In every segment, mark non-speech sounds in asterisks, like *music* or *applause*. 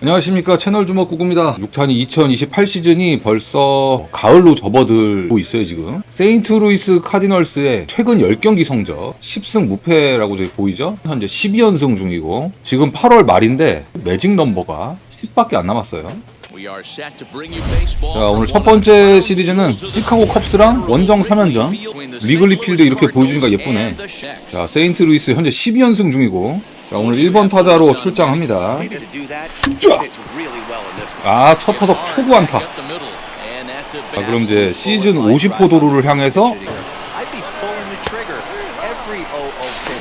안녕하십니까. 채널 주먹 구구입니다. 6탄이 2028 시즌이 벌써 가을로 접어들고 있어요 지금. 세인트루이스 카디널스의 최근 10경기 성적 10승 무패라고 저기 보이죠? 현재 12연승 중이고 지금 8월 말인데 매직 넘버가 10밖에 안 남았어요. 자 오늘 첫 번째 시리즈는 시카고 컵스랑 원정 3연전. 리글리 필드 이렇게 보여주니까 예쁘네. 자 세인트루이스 현재 12연승 중이고 자 오늘 1번 타자로 출장합니다. 아, 첫 타석 초구 안타. 자, 그럼 이제 시즌 50호 도루를 향해서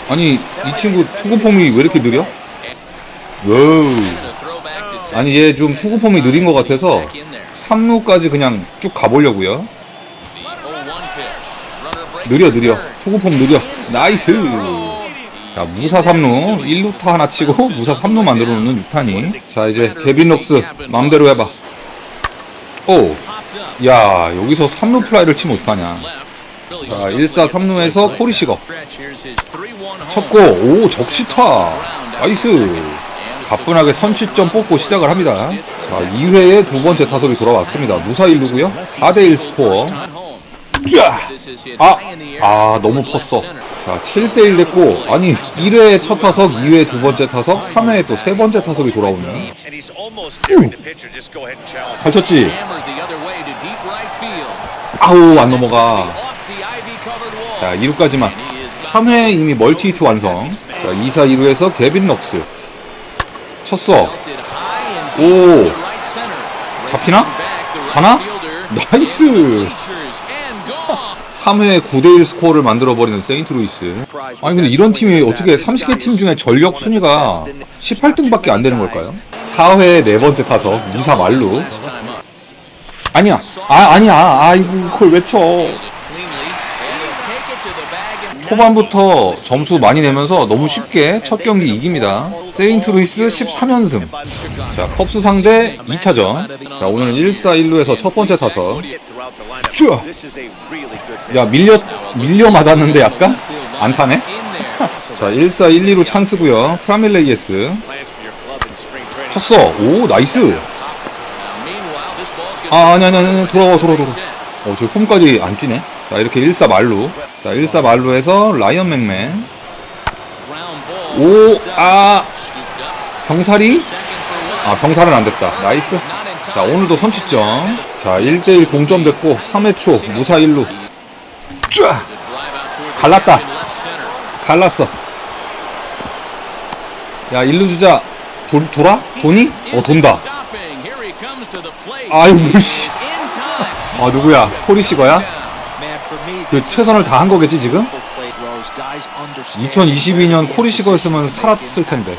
아니 이 친구 투구 폼이 왜 이렇게 느려? 와우. 아니 얘 좀 투구 폼이 느린 것 같아서 3루까지 그냥 쭉 가보려고요. 느려 느려. 투구 폼 느려. 나이스. 자 무사 3루 1루타 하나 치고 무사 3루 만들어 놓는 6탄이. 자 이제 개빈 록스 마음대로 해봐. 오. 야 여기서 3루 플라이를 치면 어떡하냐. 자 1사 3루에서 코리시거 쳤고 오 적시타. 나이스. 가뿐하게 선취점 뽑고 시작을 합니다. 자 2회에 두 번째 타석이 돌아왔습니다. 무사 1루고요. 4대1 스코어. 아, 아 너무 컸어 자 7대1 됐고 아니 1회에 첫 타석 2회 두 번째 타석 3회에 또세 번째 타석이 돌아오네 잘 쳤지? 아우 안 넘어가. 자 2루까지만. 3회 이미 멀티 히트 완성. 자 2사 2루에서 개빈 럭스. 쳤어. 오. 잡히나? 가나? 나이스 3회 9대1 스코어를 만들어버리는 세인트루이스. 아니 근데 이런 팀이 어떻게 30개 팀 중에 전력 순위가 18등밖에 안 되는 걸까요? 4회 네 번째 타석 2사 말루. 아니야. 아 아니야. 아이고 그걸 외쳐 초반부터 점수 많이 내면서 너무 쉽게 첫 경기 이깁니다. 세인트루이스 13연승. 자, 컵스 상대 2차전. 자, 오늘 1사 1루에서 첫 번째 타석. 쭈! 야, 밀려, 밀려 맞았는데 약간? 안 타네? *laughs* 자, 1사 1, 2루 찬스고요 프라밀레이에스. 쳤어. 오, 나이스. 아, 아니, 아니, 아니, 돌아와, 돌아와, 돌아와. 어, 저 홈까지 안 뛰네. 자, 이렇게 1사 말루. 자, 1사 말루에서 라이언 맥맨. 오, 아, 병살이? 아, 병살은 안 됐다. 나이스. 자, 오늘도 선취점. 자, 1대1 동점 됐고, 3회 초, 무사 1루. 쫙! 갈랐다. 갈랐어. 야, 1루 주자. 도, 돌아? 도니? 어, 돈다. 아이고, 씨. 아, 누구야? 코리시거야? 그 최선을 다한 거겠지 지금? 2022년 코리시거였으면 살았을 텐데.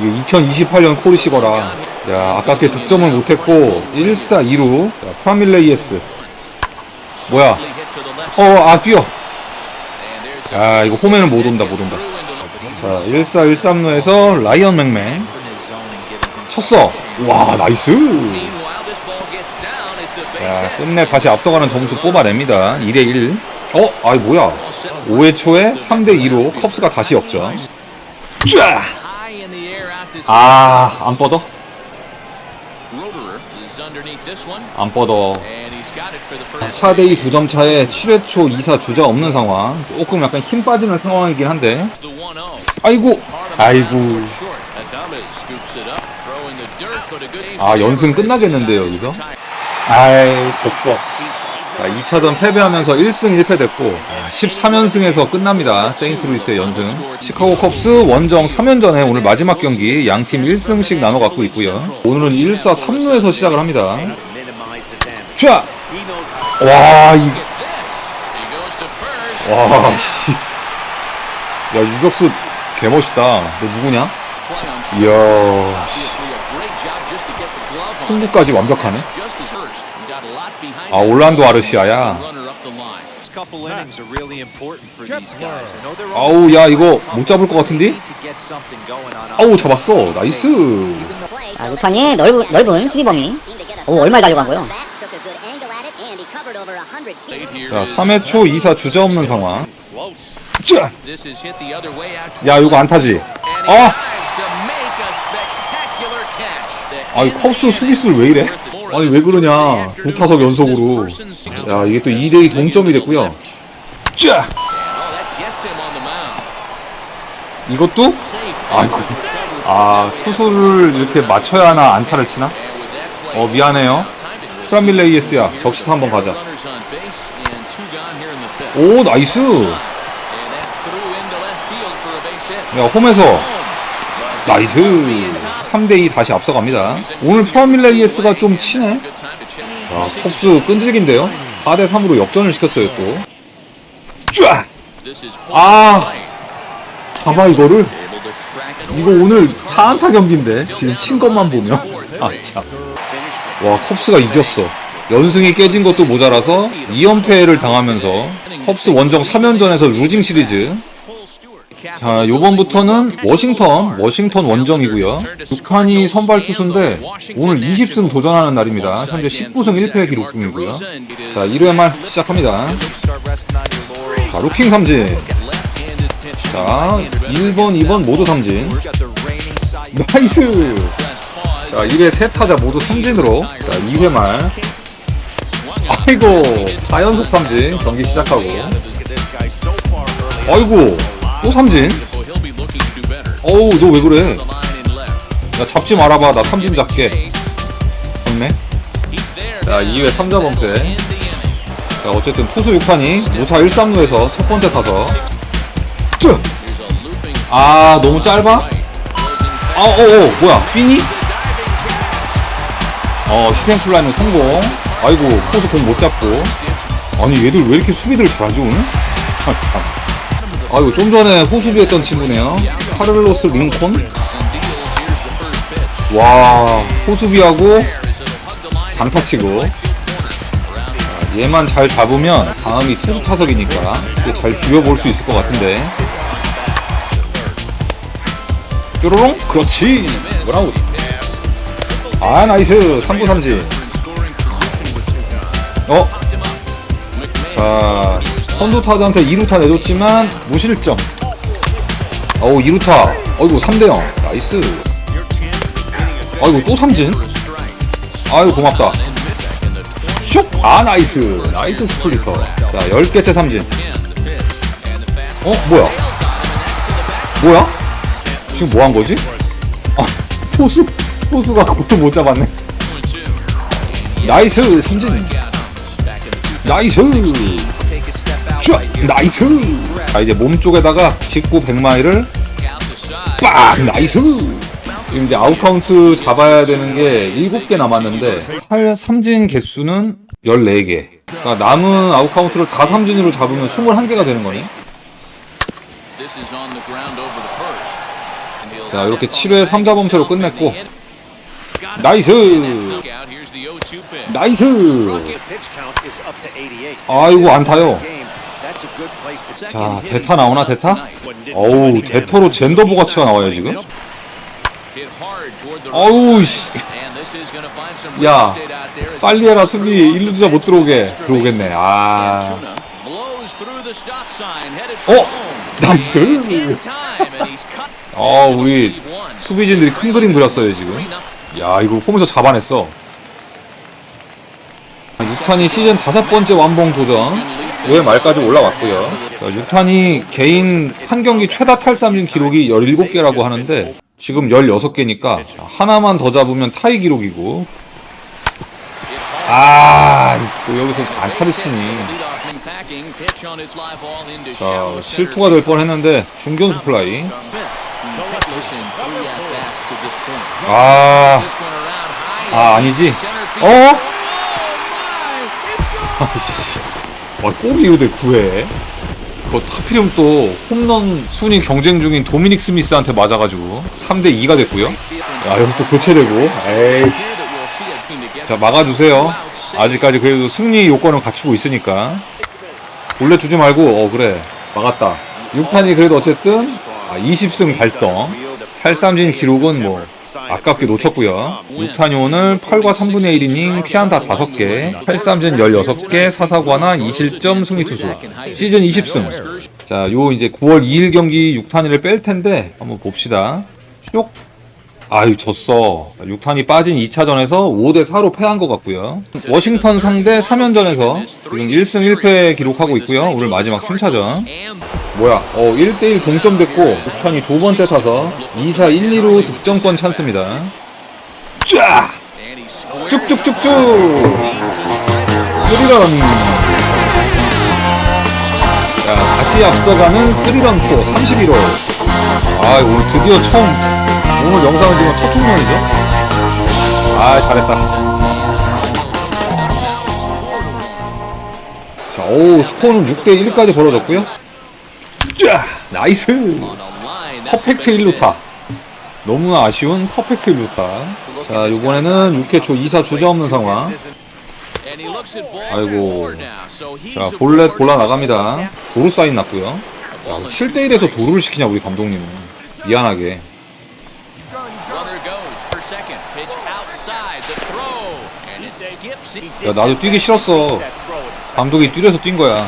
이게 2028년 코리시거라. 야 아깝게 득점을 못했고 1사 2루. 프라밀레이에스. 뭐야? 어아 뛰어. 야 이거 홈에는 못 온다 못 온다. 자 1사 1, 3루에서 라이언 맥맨. 쳤어. 와 나이스. 야 끝내 다시 앞서가는 점수 뽑아냅니다. 2대1 어? 아이 뭐야? 5회 초에 3대2로 컵스가 다시 역전 쫙! 아, 안 뻗어? 안 뻗어. 4대2 두 점 차에 7회 초 2사 주자 없는 상황. 조금 약간 힘 빠지는 상황이긴 한데. 아이고! 아이고. 아 연승 끝나겠는데요 여기서? 아이 졌어 자 2차전 패배하면서 1승 1패 됐고 13연승에서 끝납니다 세인트루이스의 연승 시카고 컵스 원정 3연전에 오늘 마지막 경기 양팀 1승씩 나눠 갖고 있고요 오늘은 1사 3루에서 시작을 합니다 쫙! 와, 이, 와, 씨. 야, 유격수 개멋있다. 너 누구냐? 이야, 승부까지 완벽하네. 아, 올란도 아르시아야. 아우, 야, 이거 못 잡을 것 같은데? 아우, 잡았어. 나이스. 아, 루판이 넓은, 넓은 수비 범위. 오, 얼마나 달려간 거요? 자, 3회 초 2사 주자 없는 상황. 짜! 야, 이거 안 타지? 아! 아이 컵스 수비수를 왜 이래? 아니 왜 그러냐? 두 타석 연속으로. 야 이게 또 2대2 동점이 됐고요. 자! 이것도? 아이고 아 투수를 이렇게 맞춰야 하나 안타를 치나? 어 미안해요. 프라밀레 이에스야. 적시타 한번 가자. 오 나이스! 야 홈에서. 나이스 3대2 다시 앞서갑니다. 오늘 프라밀레이에스가 좀 치네. 아 컵스 끈질긴데요? 4대3으로 역전을 시켰어요 또. 쫙! 아! 잡아 이거를? 이거 오늘 4안타 경기인데 지금 친 것만 보면. 아 참 와 컵스가 이겼어. 연승이 깨진 것도 모자라서 2연패를 당하면서 컵스 원정 3연전에서 루징 시리즈 자 요번부터는 워싱턴 워싱턴 원정이고요. 6판이 선발 투수인데 오늘 20승 도전하는 날입니다. 현재 19승 1패 기록 중이고요. 자 1회 말 시작합니다. 자 루킹 삼진. 자 1번 2번 모두 삼진. 나이스! 자 1회 세 타자 모두 삼진으로 자 2회 말. 아이고 4연속 삼진 경기 시작하고. 아이고 또 삼진? 어우 너 왜 그래? 야 잡지 말아봐. 나 삼진 잡게. 좋네. 자 2회 3자 범퇴 자 어쨌든 투수 6판이 5사 1삼루에서 첫 번째 타석. 쭉! 아 너무 짧아? 아 어어 뭐야? 삐니? 어 희생 플라이는 성공. 아이고 포수 공 못 잡고. 아니 얘들 왜 이렇게 수비들 잘하지 오늘? *laughs* 아 참 아이고 좀 전에 호수비 했던 친구네요. 카를로스 링콘? 와 호수비하고 장타치고. 아, 얘만 잘 잡으면 다음이 투수 타석이니까 잘 비벼볼 수 있을 것 같은데. 뾰로롱? 그렇지. 브라운 아 나이스. 3구 삼진 어? 자 선두 타자한테 2루타 내줬지만 무실점. 어우 2루타. 어이구 3대0 나이스. 아이고 또 삼진. 아유 고맙다. 슉아 나이스. 나이스 스플리터. 자 10개째 삼진. 어 뭐야? 뭐야? 지금 뭐 한 거지? 아 포수? 포수가 그것도 못 잡았네. 나이스 삼진. 나이스 슈 나이스! 자 이제 몸 쪽에다가 직구 100마일을 빡! 나이스! 지금 이제 아웃카운트 잡아야 되는 게 7개 남았는데 할 삼진 개수는 14개. 그러니까 남은 아웃카운트를 다 삼진으로 잡으면 21개가 되는 거네 자 이렇게 7회 3자 범퇴로 끝냈고. 나이스! 나이스! 아이고 안타요 자 대타 나오나 대타? 어우 대타로 젠더보 가치가 나와요 지금? 어우 씨. 야 빨리 해라 수비. 1루자 못 들어오게. 들어오겠네. 아. 어? 나이스 *laughs* 어 우리 수비진들이 큰 그림 그렸어요 지금. 야 이거 홈에서 잡아냈어. 6탄이 시즌 다섯 번째 완봉 도전 5회 말까지 올라왔고요 자, 6탄이 개인 한 경기 최다 탈삼진 기록이 17개라고 하는데 지금 16개니까 하나만 더 잡으면 타이 기록이고 아, 또 여기서 안타를 치니. 자, 실투가 될 뻔 했는데, 중견수 플라이. 아, 아, 아니지. 어? *laughs* *laughs* 아이씨. 와, 꼭 이루대 9회. 그거 하필이면 또 홈런 순위 경쟁 중인 도미닉 스미스한테 맞아가지고 3대2가 됐고요. 야, 여기 또 교체되고. 에이. 자, 막아주세요. 아직까지 그래도 승리 요건을 갖추고 있으니까. 올려주지 말고, 어, 그래. 막았다. 6탄이 그래도 어쨌든, 아, 20승 달성. 8삼진 기록은 뭐, 아깝게 놓쳤고요 6탄이 오늘 8과 3분의 1이닝 피안타 5개, 8삼진 16개, 사사구 하나, 2실점 승리 투수. 시즌 20승. 자, 요 이제 9월 2일 경기 6탄이를 뺄 텐데, 한번 봅시다. 쇽. 아유 졌어. 6탄이 빠진 2차전에서 5대 4로 패한 것 같고요. 워싱턴 상대 3연전에서 지금 1승 1패 기록하고 있고요. 오늘 마지막 3차전. 뭐야? 어 1대1 동점됐고 6탄이 두 번째 타서 2사 1, 2로 득점권 찬스입니다. 쫙! 쭉쭉쭉쭉! 스리런! 자 다시 앞서가는 스리런 포 31호. 아 오늘 드디어 처음 오늘 영상을 찍은 첫 홈런이죠? 아 잘했다. 자오 스코어는 6대1까지 벌어졌고요. 쫙 나이스. 퍼펙트 1루타. 너무나 아쉬운 퍼펙트 1루타. 자 이번에는 6회 초 2사 주자 없는 상황. 아이고. 자 볼넷 골라 나갑니다. 도루 사인 났고요. 7대1에서 도루를 시키냐 우리 감독님은. 미안하게 야 나도 뛰기 싫었어 감독이 뛰려서 뛴 거야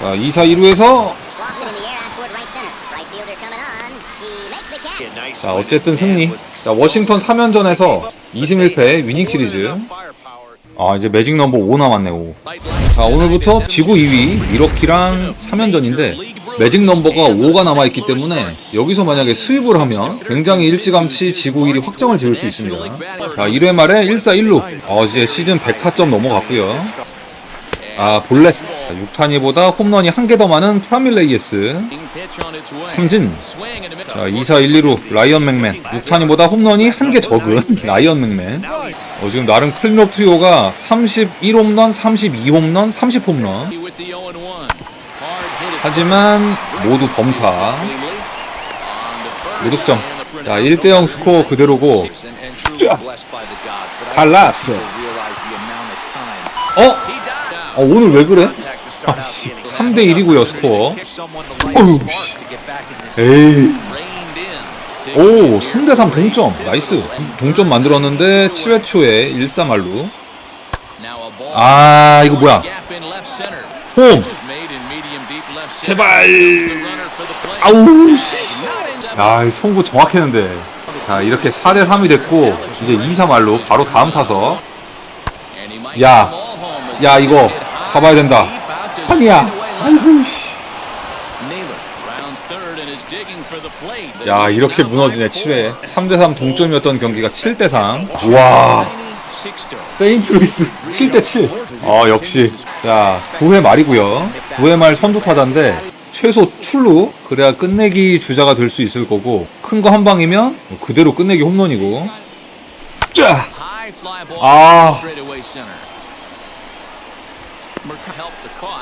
자 2사 1루에서 Lofted in the air out toward right center. Right fielder coming on. He makes the catch. 자 어쨌든 승리 자 워싱턴 3연전에서 2승 1패 위닝 시리즈 아 이제 매직 넘버 5 남았네 5자 오늘부터 지구 2위 미러키랑 3연전인데 매직 넘버가 5가 남아있기 때문에 여기서 만약에 수입을 하면 굉장히 일찌감치 지구 1위 확정을 지을 수 있습니다. 자 1회 말에 1사 1루. 어 이제 시즌 100타점 넘어갔고요. 아 볼넷. 6타니보다 홈런이 한 개 더 많은 프라밀레이에스. 삼진. 자 2사 1, 2루 라이언 맥맨. 6타니보다 홈런이 한 개 적은 *laughs* 라이언 맥맨. 어, 지금 나름 클린업 트리오가 31홈런 32홈런 30홈런 하지만 모두 범타 무득점. 자 1대0 스코어 그대로고. 쫙! 달라스. 어? 어 오늘 왜 그래? 아씨 3대1이고요 스코어. 어휴 씨. 에이. 오 3대3 동점. 나이스. 동점 만들었는데 7회 초에 1-3할루. 아 이거 뭐야? 홈 제발 아우 씨. 야, 이 송구 정확했는데. 자, 이렇게 4대 3이 됐고 이제 2, 3 말로 바로 다음 타서 야. 야, 이거 잡아야 된다. 아니야. 아이고 씨. 야, 이렇게 무너지네. 7회. 3대 3 동점이었던 경기가 7대 3. 와. 세인트루이스 7대 7. 아, 역시. 자, 9회 말이고요. 9회 말 선두 타자인데 최소 출루 그래야 끝내기 주자가 될 수 있을 거고 큰 거 한 방이면 그대로 끝내기 홈런이고. 짜. 아.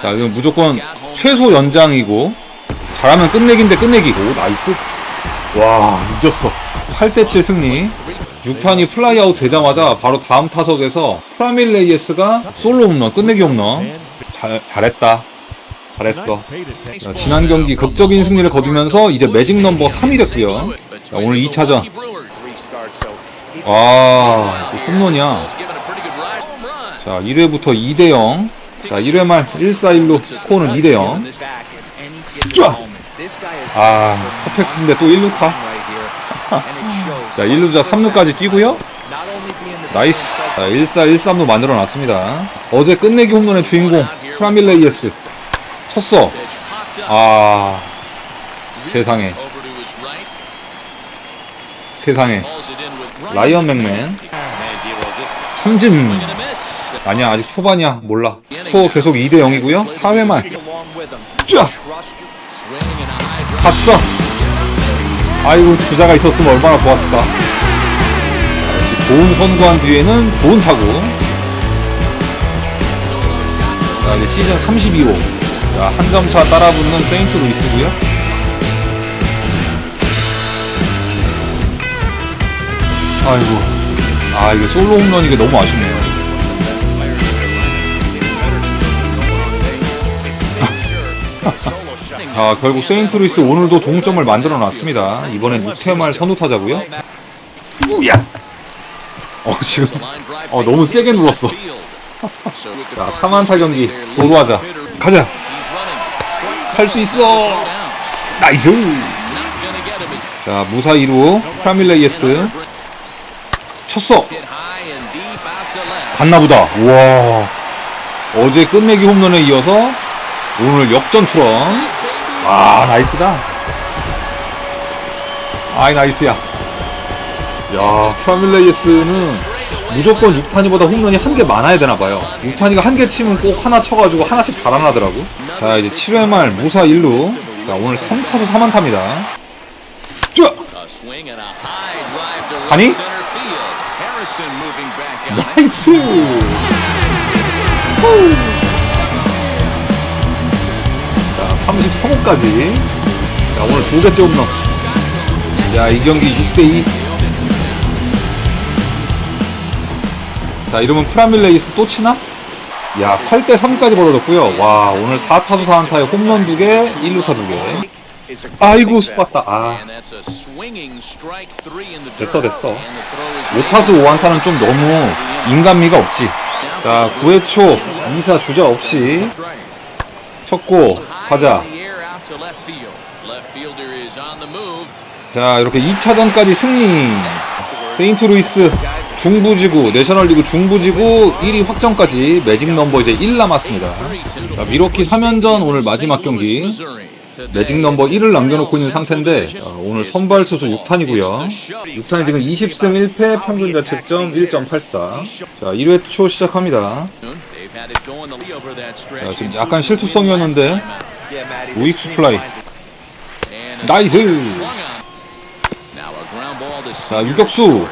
자, 이건 무조건 최소 연장이고 잘하면 끝내기인데 끝내기. 오, 나이스. 와, 이겼어. 8대 7 승리. 6탄이 플라이아웃 되자마자 바로 다음 타석에서 프라밀 레이에스가 솔로 홈런, 끝내기 홈런. 잘, 잘했다. 잘했어. 자, 지난 경기 극적인 승리를 거두면서 이제 매직 넘버 3이 됐고요. 자, 오늘 2차전. 아, 또 홈런이야. 자, 1회부터 2대 0. 자, 1회 말 1사 1로 스코어는 2대 0. 쫙! 아, 퍼펙트인데 또 1루타. *laughs* 자, 1루자 3루까지 뛰고요. 나이스. 자, 1사 1-3로 만들어 놨습니다. 어제 끝내기 홈런의 주인공 프라밀레이에스 쳤어. 아, 세상에. 세상에. 라이언 맥맨. 삼진. 아니야, 아직 초반이야. 몰라. 스코어 계속 2대 0이고요. 4회 말. 쫙! 봤어. 아이고, 주자가 있었으면 얼마나 좋았을까. 역시 좋은 선구한 뒤에는 좋은 타구. 자, 이제 시즌 32호. 자, 한 점 차 따라붙는 세인트 루이스고요. 아이고. 아, 이게 솔로 홈런 이게 너무 아쉽네요. *laughs* *laughs* 아, 결국 세인트 루이스 오늘도 동점을 만들어 놨습니다. 이번엔 6회 말 선두 타자고요. 우야! 어, 지금 어, 너무 세게 눌렀어. *laughs* 자, 3안타 경기 도루하자. 가자. 할 수 있어. 나이스. 자, 무사 2루 프라밀레이에스. 쳤어. 갔나보다. 우와. 어제 끝내기 홈런에 이어서 오늘 역전 투런. 아, 나이스다. 아이, 나이스야. 야, 프라밀레이스는 무조건 육탄이보다 홈런이 한 개 많아야 되나봐요. 육탄이가 한 개 치면 꼭 하나 쳐가지고 하나씩 달아나더라고. 자, 이제 7회 말 무사 1루. 자, 오늘 3타수 4만타입니다. 쭉! A high drive 33호까지. 자, 오늘 두 개째 홈런. 야, 이 경기 6대2. 자, 이러면 프라밀레이스 또 치나? 야, 8대 3까지 벌어졌고요. 와, 오늘 4타수 4안타에 홈런 2개, 1루타 2개. 아이고, 수봤다. 아. 됐어. 됐어. And the throw is 5타수 5안타는 좀 너무 인간미가 없지. 자, 9회 초 2사 주자 없이 쳤고 move. 자, 이렇게 2차전까지 승리. 세인트루이스 중부지구 내셔널리그 중부지구 1위 확정까지 매직 넘버 이제 1 남았습니다. 자, 미러키 3연전 오늘 마지막 경기. 매직 넘버 1을 남겨놓고 있는 상태인데 어, 오늘 선발 투수 6탄이고요. 6탄이 지금 20승 1패 평균 자책점 1.84. 자, 1회 초 시작합니다. 자, 지금 약간 실투성이었는데 우익수 플라이. 나이스. 자, 유격수.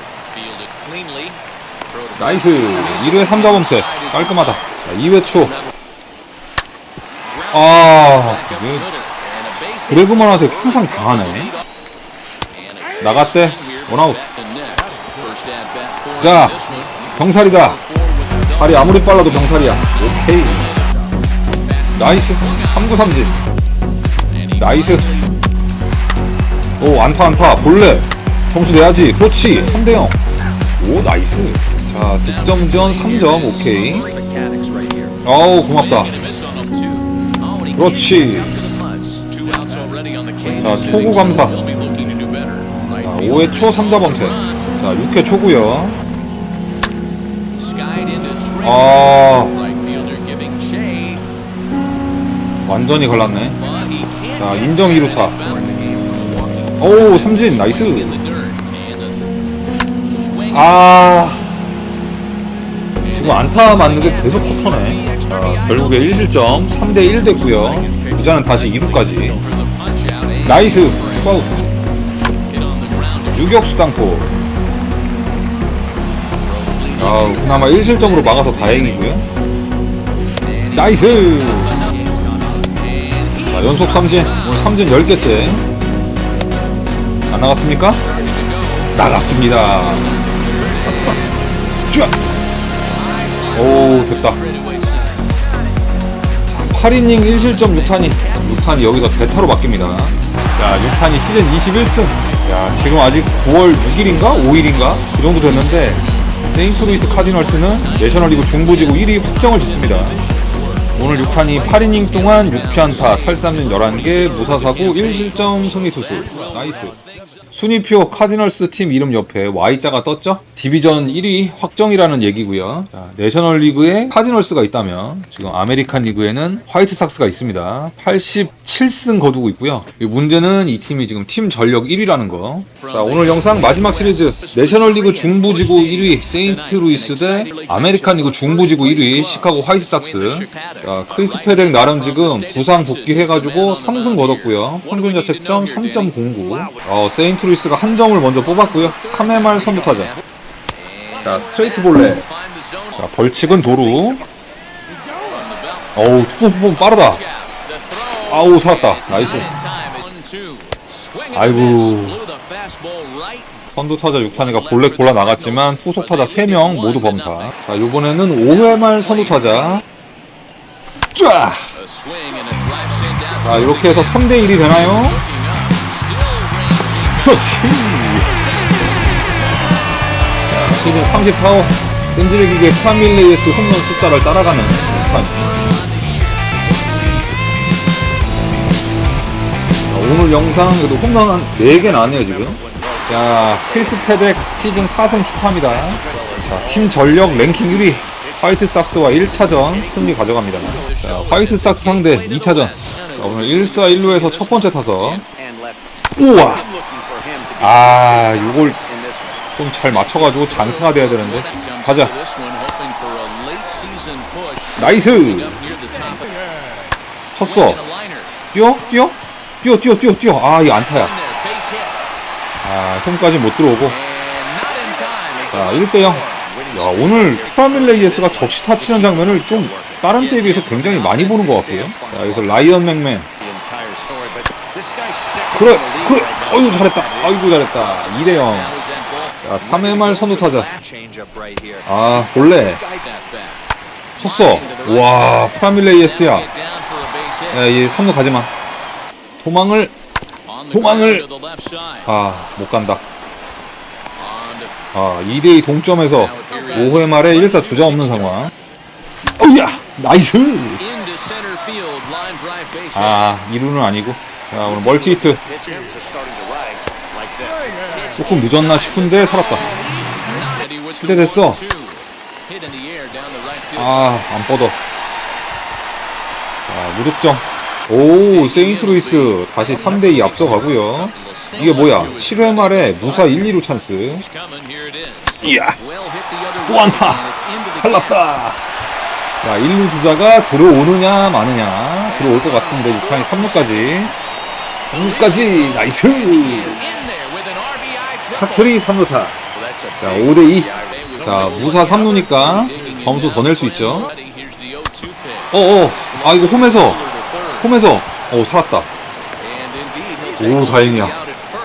나이스. 1회 3자 범퇴 깔끔하다. 자, 2회 초. 아, 이게 드래그만한테 항상 당하네. 나갔대. 원아웃. 자, 병살이다. 발이 아무리 빨라도 병살이야. 오케이. 나이스. 3구 삼진. 나이스. 오, 안타, 안타. 볼래. 점수 내야지. 그렇지. 3대0. 오, 나이스. 자, 득점전 3점. 오케이. 어우, 고맙다. 그렇지. 자, 초구 감사. 자, 5회 초 3자 범퇴. 자, 6회 초구요. 아, 완전히 걸렸네. 자, 인정 2루타. 오, 삼진. 나이스. 아, 지금 안타 맞는 게 계속 커터네. 자, 결국에 1실점 3대1 됐고요. 주자는 다시 2루까지. 나이스. 파울. 유격수 땅포. 아, 그나마 1실점으로 막아서 다행이고요. 나이스. 자, 연속 삼진. 오늘 삼진 10개째. 안 나갔습니까? 나갔습니다. 쭉! 오, 됐다. 8이닝 1실점 6탄이 6탄이 여기서 대타로 바뀝니다. 자, 6탄이 시즌 21승. 야, 지금 아직 9월 6일인가? 5일인가? 그 정도 됐는데 세인트루이스 카디널스는 내셔널리그 중부지구 1위 확정을 짓습니다. 오늘 6탄이 8이닝 동안 6피안타, 탈삼진 11개, 무사사구 1실점 승리 투수. 나이스. 순위표 카디널스 팀 이름 옆에 Y자가 떴죠? 디비전 1위 확정이라는 얘기고요. 자, 내셔널 리그에 카디널스가 있다면 지금 아메리칸 리그에는 화이트삭스가 있습니다. 87승 거두고 있고요. 이 문제는 이 팀이 지금 팀 전력 1위라는 거. 자, 오늘 영상 마지막 시리즈 내셔널리그 중부지구 1위 세인트루이스 대 아메리칸 리그 중부지구 1위 시카고 화이트삭스. 자, 크리스 페덱 나름 지금 부상 복귀해가지고 3승 거뒀고요. 평균 자책점 3.09. 어, 세인트루이스가 한 점을 먼저 뽑았고요. 3회 말 선두타자. 자, 스트레이트 볼레. 자, 벌칙은 도루. 어우, 투포폼 빠르다. 아우, 살았다. 나이스. 아이고. 선두 타자 6타니가 볼넷 골라 나갔지만 후속 타자 3명 모두 범타. 자, 요번에는 5회 말 선두 타자. 쫙! 자, 이렇게 해서 3대1이 되나요? 그렇지. 자, 시즌 34호 끈질기게 프라밀레이스 홈런 숫자를 따라가는 오늘 영상 그래도 홈런 한 4개 나왔네요 지금 자, 크리스 패덱 시즌 4승 축하합니다. 자, 팀 전력 랭킹 1위 화이트 삭스와 1차전 승리 가져갑니다. 자, 화이트 삭스 상대 2차전. 자, 오늘 1사 1루에서 첫 번째 타석. 우와! 아, 이걸 좀 잘 맞춰가지고 장타가 돼야 되는데. 가자. 나이스! 쳤어. 뛰어? 뛰어? 뛰어, 뛰어, 뛰어, 뛰어. 아, 이 안타야. 아, 홈까지 못 들어오고. 자, 1대0. 야, 오늘 프라밀레이에스가 적시타 치는 장면을 좀 다른 때에 비해서 굉장히 많이 보는 것 같고요. 자, 여기서 라이언 맥맨. 그래, 그래. 어이구, 잘했다. 아이고, 잘했다. 2대0. 자, 3회 말 선두 타자. 아, 본래. 쳤어. 와, 프라밀레이에스야. 야, 이 3루 가지마. 도망을, 도망을. 아, 못 간다. 아, 2대2 동점에서 5회 말에 1사 주자 없는 상황. 어우야! 나이스! 아, 2루는 아니고. 자, 오늘 멀티 히트. 조금 늦었나 싶은데 살았다. 실대 됐어. 아, 안 뻗어. 자, 무득점. 오, 세인트루이스 다시 3대2 앞서가고요. 이게 뭐야? 7회 말에 무사 1, 2루 찬스. 이야! 또 안타! 할랐다! 자, 1루 주자가 들어오느냐, 마느냐. 들어올 것 같은데, 6탄이 3루까지. 3루까지! 나이스! 삭스리 3루타. 자, 5대2. 자, 무사 3루니까 점수 더 낼 수 있죠. 어어, 아, 이거 홈에서, 홈에서, 오, 살았다. 오, 다행이야.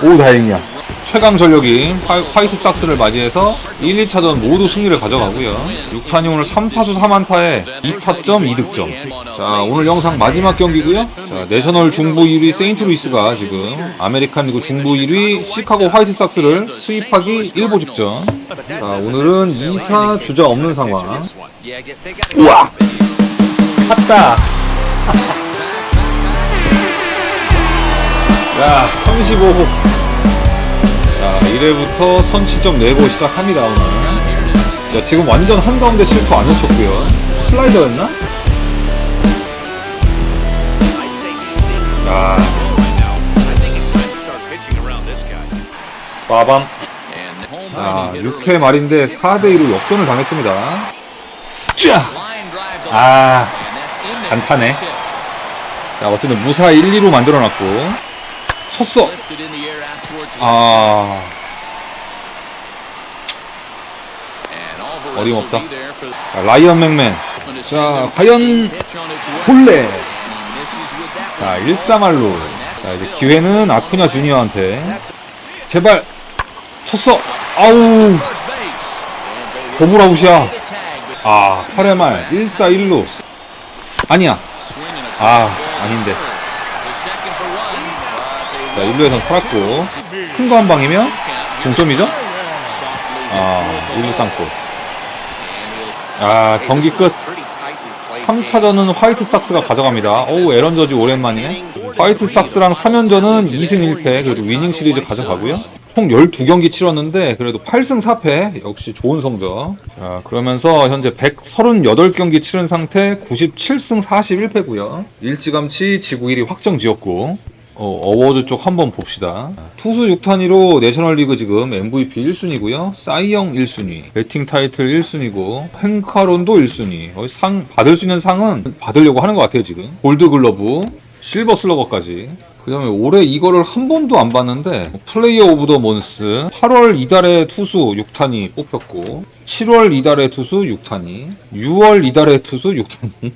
오, 다행이야. 최강 전력인 화, 화이 트 삭스를 맞이해서 1, 2차전 모두 승리를 가져가고요. 6탄이 오늘 3타수 3안타에 2타점 2득점. 자, 오늘 영상 마지막 경기고요. 자, 내셔널 중부 1위 세인트루이스가 지금 아메리칸 리그 중부 1위 시카고 화이트 삭스를 수입하기 일보 직전. 자, 오늘은 2사 주자 없는 상황. 우와! 탔다! 야, 35호. 자, 1회부터 선취점 내고 시작합니다, 오늘. 야, 지금 완전 한가운데 실투 안 놓쳤고요. 슬라이더였나? 야, 빠밤. 아, 6회 말인데 4대2로 역전을 당했습니다. 쫙! 아, 단타네. 자, 어쨌든 무사 1, 2로 만들어놨고. 쳤어! 아, 어림없다. 자, 라이언 맥맨. 자, 과연 볼래. 자, 1사말로. 자, 이제 기회는 아쿠냐 주니어한테. 제발 쳤어. 아우, 더블아웃이야. 아, 8회 말 1사 1루. 아니야. 아, 아닌데. 자, 1루에선 살았고. 큰 거 한 방이면 동점이죠? 아, 1루 땅고. 아, 경기 끝. 3차전은 화이트 삭스가 가져갑니다. 어우, 에런 저지 오랜만이네. 화이트 삭스랑 3연전은 2승 1패, 그래도 위닝 시리즈 가져가고요. 총 12경기 치렀는데, 그래도 8승 4패, 역시 좋은 성적. 자, 그러면서 현재 138경기 치른 상태 97승 41패고요. 일찌감치 지구 1위 확정 지었고, 어, 어워즈 쪽 한번 봅시다. 투수 6탄위로 내셔널리그 지금 MVP 1순위고요. 사이영 1순위, 배팅 타이틀 1순위고, 펜카론도 1순위. 거의 상 받을 수 있는 상은 받으려고 하는 것 같아요 지금. 골드 글러브, 실버 슬러거까지. 그 다음에 올해 이거를 한 번도 안 봤는데 플레이어 오브 더 몬스 8월 이달의 투수 6탄이 뽑혔고 7월 이달의 투수 6탄이 6월 이달의 투수 6탄이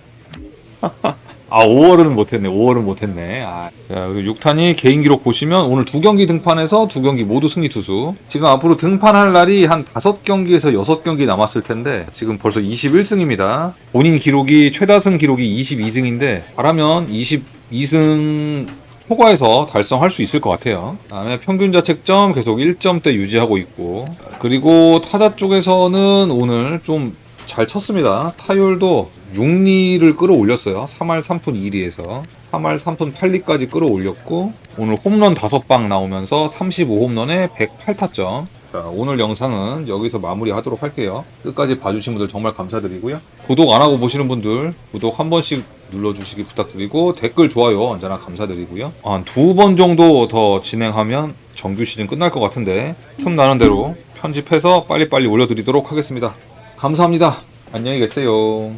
*laughs* 아, 5월은 못했네. 5월은 못했네. 아. 자, 그리고 6탄이 개인 기록 보시면 오늘 두 경기 등판해서 두 경기 모두 승리 투수. 지금 앞으로 등판할 날이 한 5경기에서 6경기 남았을 텐데 지금 벌써 21승입니다. 본인 기록이 최다승 기록이 22승인데 바라면 22승 초과해서 달성할 수 있을 것 같아요. 다음에 평균 자책점 계속 1점대 유지하고 있고 그리고 타자 쪽에서는 오늘 좀 잘 쳤습니다. 타율도 6리를 끌어올렸어요. 3할 3푼 2리에서 3할 3푼 8리까지 끌어올렸고 오늘 홈런 5방 나오면서 35홈런에 108타점. 자, 오늘 영상은 여기서 마무리하도록 할게요. 끝까지 봐주신 분들 정말 감사드리고요. 구독 안 하고 보시는 분들 구독 한 번씩 눌러주시기 부탁드리고 댓글 좋아요 언제나 감사드리고요. 한 두 번 정도 더 진행하면 정규 시즌 끝날 것 같은데 틈 나는 대로 편집해서 빨리빨리 올려드리도록 하겠습니다. 감사합니다. 안녕히 계세요.